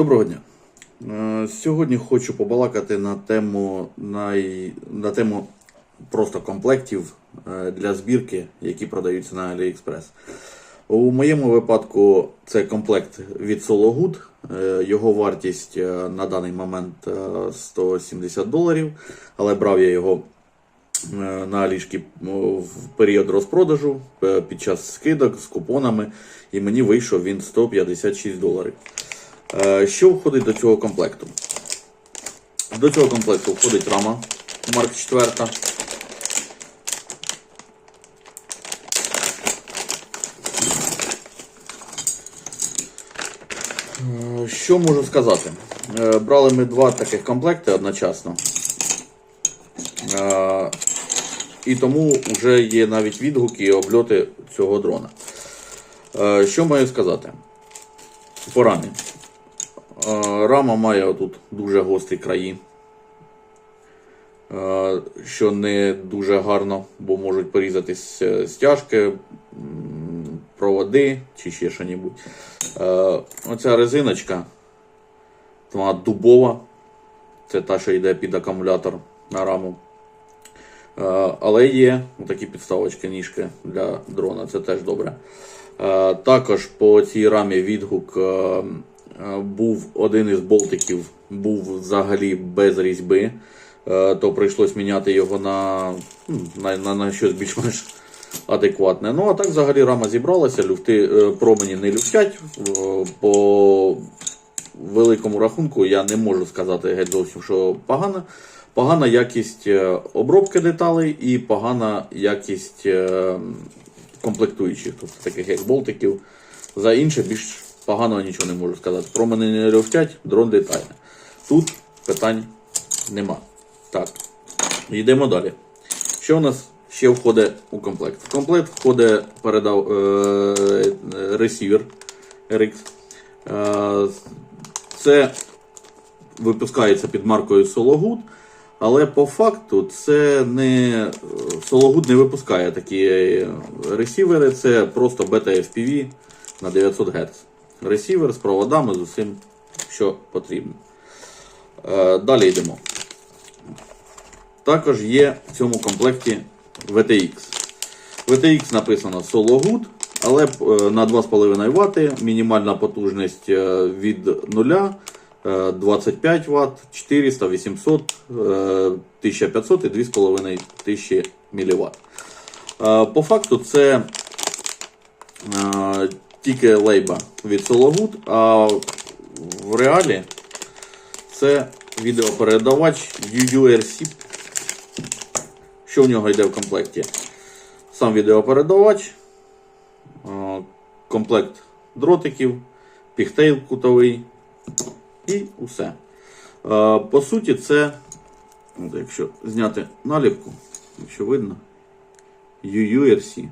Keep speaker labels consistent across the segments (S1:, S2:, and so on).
S1: Доброго дня. Е, Сьогодні хочу побалакати на тему, най... на тему просто комплектів е, для збірки, які продаються на AliExpress. У моєму випадку це комплект від Sologood. Е, Його вартість на даний момент е, 170 доларів, але брав я його на Алішки в період розпродажу під час скидок з купонами, і мені вийшов він 156 доларів. Е, Що входить до цього комплекту? До цього комплекту входить рама Марк 4. Е, Що можу сказати? Е, Брали ми два таких комплекти одночасно. І тому вже є навіть відгуки і обльоти цього дрона. Що маю сказати? По рамі. Е, Рама має отут дуже гострі краї, е, що не дуже гарно, бо можуть порізатись е, стяжки, проводи чи ще що небудь. Оця резиночка, вона дубова, це та, що йде під акумулятор на раму. Е, Але є такі підставочки, ніжки для дрона, це теж добре. Е, Також по цій рамі відгук е, е, був один із болтиків, був взагалі без різьби, Е, то прийшлось міняти його на, на, на, на щось більш-менш адекватне. Ну а так взагалі рама зібралася, люфти е, промені не люфтять. Е, По великому рахунку я не можу сказати геть зовсім, що погана. Погана якість е, обробки деталей і погана якість е, комплектуючих, тобто таких як болтиків. За інше більш поганого нічого не можу сказати. Про мене не люфтять, дрон детальний. Тут питань нема. Так, йдемо далі. Що у нас ще входить у комплект? В комплект входить передав е, ресівер RX. Е, це випускається під маркою Sologood, але по факту це не Sologood не випускає такі ресівери, це просто бета FPV на 900 Гц. Ресівер з проводами з усім, що потрібно. Е, Далі йдемо. Також є в цьому комплекті VTX. VTX написано Sologood, але е, на 2,5 Вт, мінімальна потужність е, від 0, е, 25 Вт, 400, 800, е, 1500 і 2500 мВт. По факту це тільки лейба від Sologood, а в реалі це відеопередавач UURC. Що в нього йде в комплекті? Сам відеопередавач, комплект дротиків, піхтейл кутовий і усе. По суті, це, якщо зняти наліпку, якщо видно, UURC.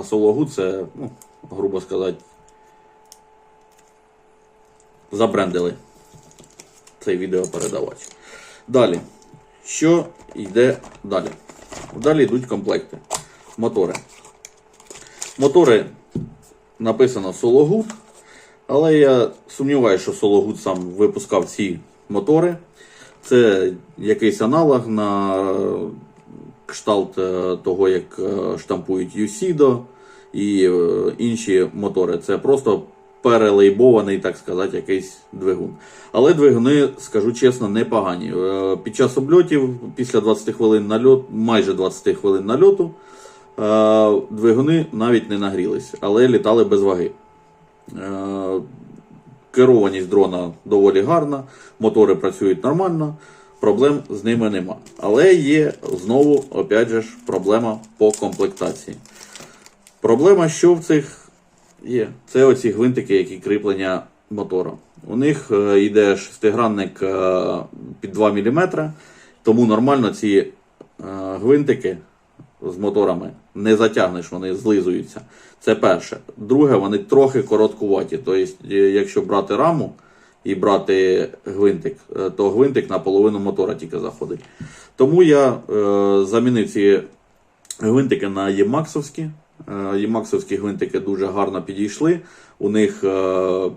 S1: А Sologood це, ну, грубо сказати, забрендили цей відеопередавач. Далі. Що йде далі? Далі йдуть комплекти. Мотори. Мотори написано Sologood, але я сумніваюся, що Sologood сам випускав ці мотори. Це якийсь аналог на кшталт е, того, як е, штампують Юсідо і е, інші мотори. Це просто перелейбований, так сказати, якийсь двигун. Але двигуни, скажу чесно, непогані. Під час обльотів, після 20 хвилин нальот, майже 20 хвилин нальоту, двигуни навіть не нагрілись, але літали без ваги. Керованість дрона доволі гарна, мотори працюють нормально, проблем з ними нема. Але є знову, опять же, проблема по комплектації. Проблема, що в цих є, це оці гвинтики, які кріплення мотора. У них е, йде шестигранник е, під 2 мм, тому нормально ці е, гвинтики з моторами не затягнеш, вони злизуються. Це перше. Друге, вони трохи короткуваті. Тобто, якщо брати раму і брати гвинтик, е, то гвинтик на половину мотора тільки заходить. Тому я е, замінив ці гвинтики на ємаксовські Е, Ємаксовські гвинтики дуже гарно підійшли. У них е,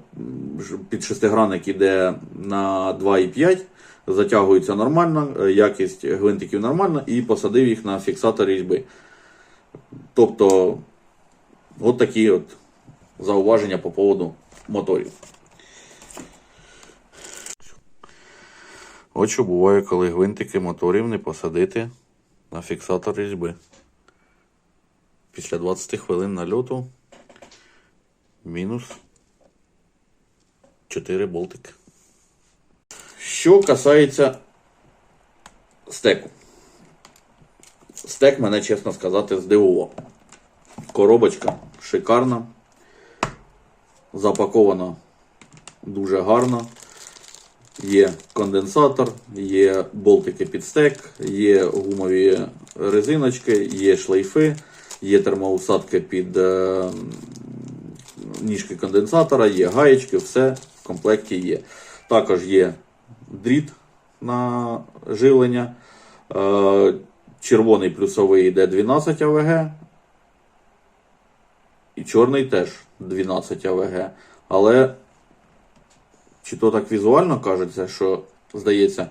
S1: під шестигранник іде на 2,5, затягується нормально, е, якість гвинтиків нормальна і посадив їх на фіксатор різьби. Тобто, от такі от зауваження по поводу моторів. От буває, коли гвинтики моторів не посадити на фіксатор різьби. Після 20 хвилин нальоту мінус 4 болтики. Що касається стеку. Стек мене, чесно сказати, здивував. Коробочка шикарна. Запакована дуже гарно. Є конденсатор, є болтики під стек, є гумові резиночки, є шлейфи, є термоусадки під е, ніжки конденсатора, є гаєчки, все в комплекті є. Також є дріт на живлення. Е, червоний плюсовий йде 12 АВГ. І чорний теж 12 АВГ. Але чи то так візуально кажеться, що здається,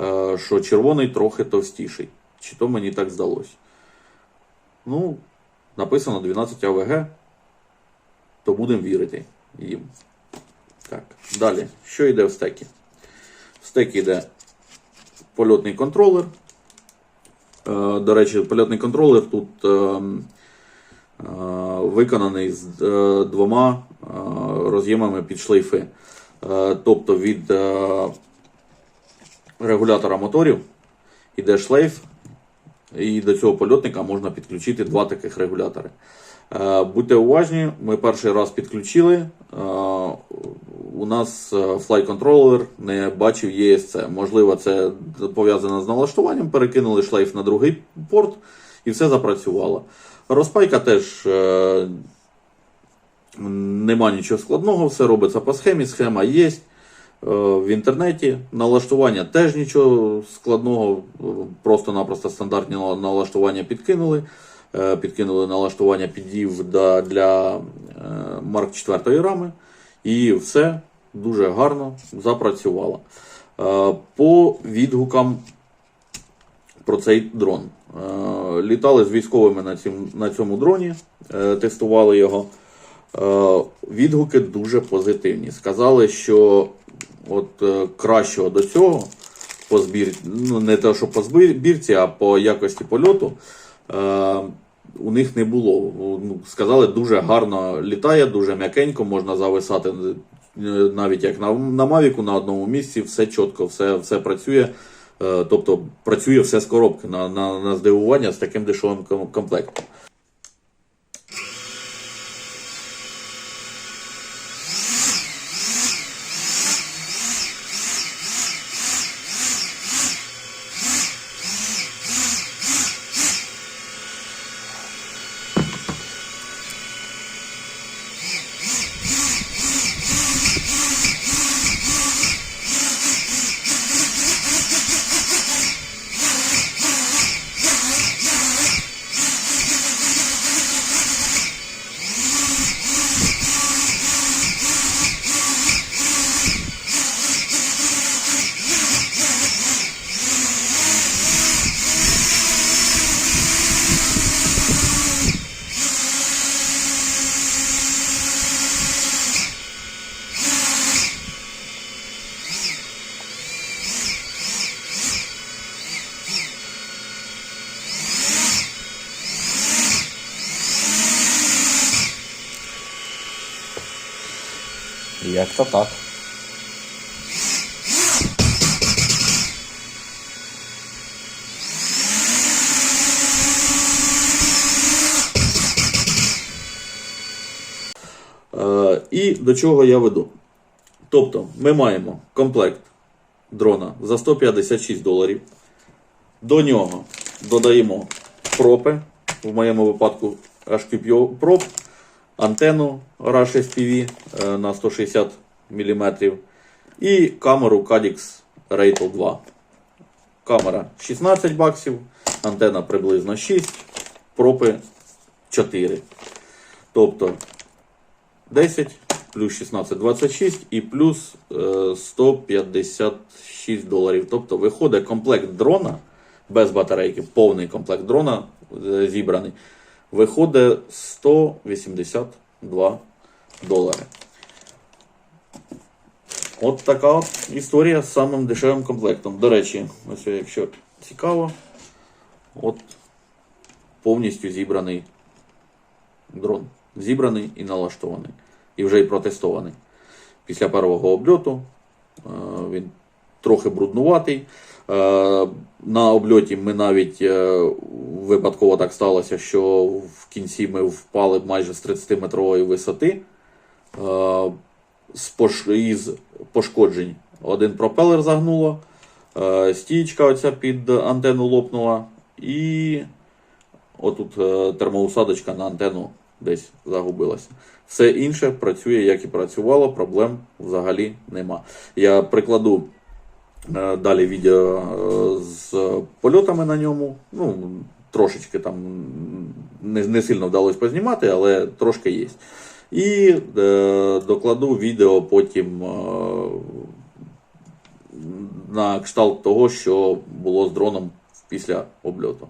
S1: е, що червоний трохи товстіший. Чи то мені так здалось. Ну, написано 12 АВГ, то будемо вірити їм. Так, далі. Що йде в стекі? В стекі йде польотний контролер. Е, До речі, польотний контролер тут е, виконаний з двома роз'ємами під шлейфи. Е, Тобто від е, регулятора моторів іде шлейф, і до цього польотника можна підключити два таких регулятори. Е, Будьте уважні, ми перший раз підключили. У нас Fly Controller не бачив ESC. Можливо, це пов'язано з налаштуванням. Перекинули шлейф на другий порт і все запрацювало. Розпайка теж нема нічого складного, все робиться по схемі. Схема є. е, В інтернеті налаштування теж нічого складного, просто-напросто стандартні налаштування підкинули. Е, Підкинули налаштування підів для е, Марк 4 рами, і все дуже гарно запрацювало. По відгукам про цей дрон. Літали з військовими на, цьому дроні, тестували його. Е, Відгуки дуже позитивні. Сказали, що от е, кращого до цього по збір, ну не те, що по збірці, а по якості польоту. Е, у них не було. Ну, сказали, дуже гарно літає, дуже м'якенько, можна зависати навіть як на, на Мавіку на одному місці, все чітко, все, все працює. Тобто працює все з коробки на, на, на здивування з таким дешевим комплектом. То так. Е, і до чого я веду? Тобто, ми маємо комплект дрона за 156 доларів. До нього додаємо пропи, в моєму випадку HQPO проб, антенну Rush FPV е, на 160 мм і камеру Cadix Ratel 2. Камера 16 баксів, антенна приблизно 6, пропи 4. Тобто 10 плюс 16 26 і плюс е, 156 доларів. Тобто виходить комплект дрона без батарейки, повний комплект дрона е, зібраний. Виходить 182 долари. От така історія з самим дешевим комплектом. До речі, ось якщо цікаво, от повністю зібраний дрон. Зібраний і налаштований. І вже і протестований. Після першого обльоту е, він трохи бруднуватий. Е, На обльоті ми навіть е, випадково так сталося, що в кінці ми впали майже з 30-метрової висоти. Із пошкоджень один пропелер загнуло, е, стієчка оця під антенну лопнула, і отут е, термоусадочка на антенну десь загубилася. Все інше працює, як і працювало, проблем взагалі нема. Я прикладу е, далі відео з польотами на ньому. Ну, трошечки там не, не сильно вдалося познімати, але трошки є. І е, докладу відео потім е, на кшталт того, що було з дроном після обльоту.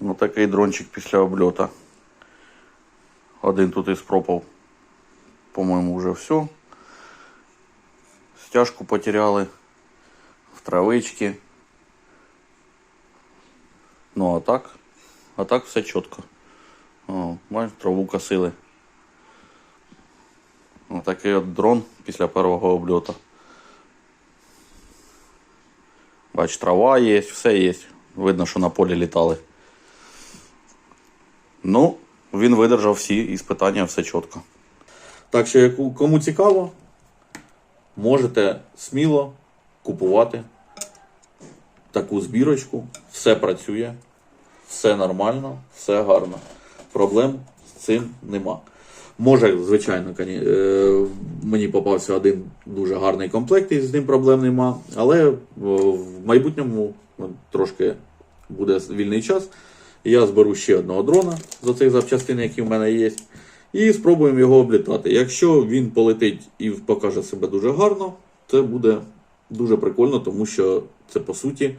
S1: Ну, такий дрончик після обльота. Один тут із пропав. По-моєму, вже все. Стяжку потеряли в травички. Ну, а так, а так все чітко. О, траву косили. Отакий от дрон після першого обльоту. Бач, трава є, все є. Видно, що на полі літали. Ну, він видержав всі іспитання, все чітко. Так що, кому цікаво, можете сміло купувати таку збірочку. Все працює, все нормально, все гарно. Проблем з цим нема. Може, звичайно, е, мені попався один дуже гарний комплект, і з ним проблем нема. Але е, в майбутньому ну, трошки буде вільний час. Я зберу ще одного дрона з оцих запчастин, які в мене є. І спробуємо його облітати. Якщо він полетить і покаже себе дуже гарно, це буде дуже прикольно, тому що це по суті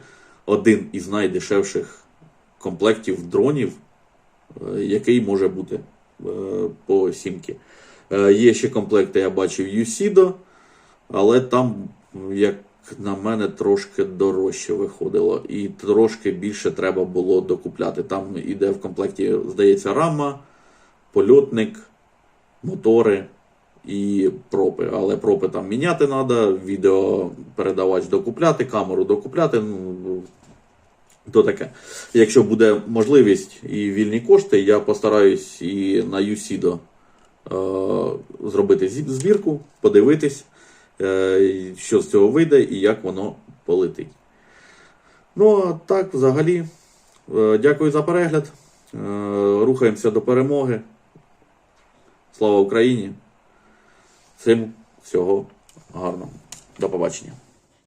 S1: один із найдешевших комплектів дронів, е, який може бути е, по сімки. Е, Є ще комплекти, я бачив USIDO, але там, як на мене, трошки дорожче виходило, і трошки більше треба було докупляти. Там іде в комплекті, здається, рама, польотник, мотори і пропи. Але пропи там міняти треба, відеопередавач докупляти, камеру докупляти. Ну, то таке. Якщо буде можливість і вільні кошти, я постараюсь і на USIDO е, зробити збірку, подивитись, що з цього вийде і як воно полетить. Ну, а так, взагалі, е, дякую за перегляд. Е, Рухаємося до перемоги. Слава Україні! Всім всього гарного. До побачення.